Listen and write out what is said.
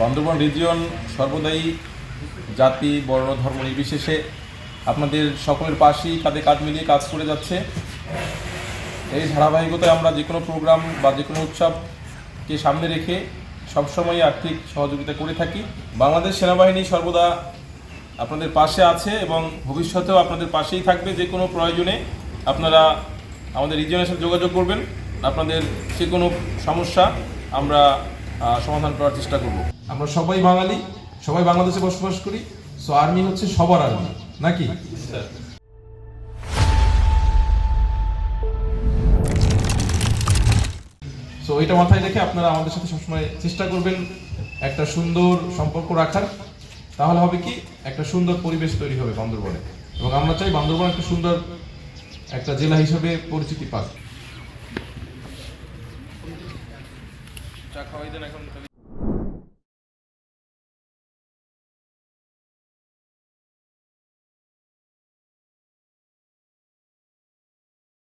Bandarban region সর্বদাই জাতি, বর্ণ, ধর্ম নির্বিশেষে আপনাদের সকলের পাশেই কাঁধে কাঁধ মিলিয়ে কাজ করে যাচ্ছে। এই ধারাবাহিকতায় আমরা যে কোনো প্রোগ্রাম বা যে কোনো উৎসবকে সামনে রেখে সবসময় আর্থিক সহযোগিতা করে থাকি। বাংলাদেশ সেনাবাহিনী সর্বদা আপনাদের পাশে আছে এবং ভবিষ্যতেও আপনাদের পাশেই থাকবে। যে কোনো প্রয়োজনে আপনারা আমাদের রিজিয়নের সাথে যোগাযোগ করবেন। আপনাদের যে কোনো সমস্যা আমরা সমাধান করার চেষ্টা করব। আমরা সবাই বাঙালি, সবাই বাংলাদেশে বসবাস করি সো আর্মি হচ্ছে সবার আর্মি নাকি? সো এটা মাথায় রেখে আপনারা আমাদের সাথে সবসময় চেষ্টা করবেন একটা সুন্দর সম্পর্ক রাখার। তাহলে হবে কি, একটা সুন্দর পরিবেশ তৈরি হবে বান্দরবনে। এবং আমরা চাই বান্দরবন একটা সুন্দর একটা জেলা হিসেবে পরিচিতি পাক। চা খাওয়াই দেন এখন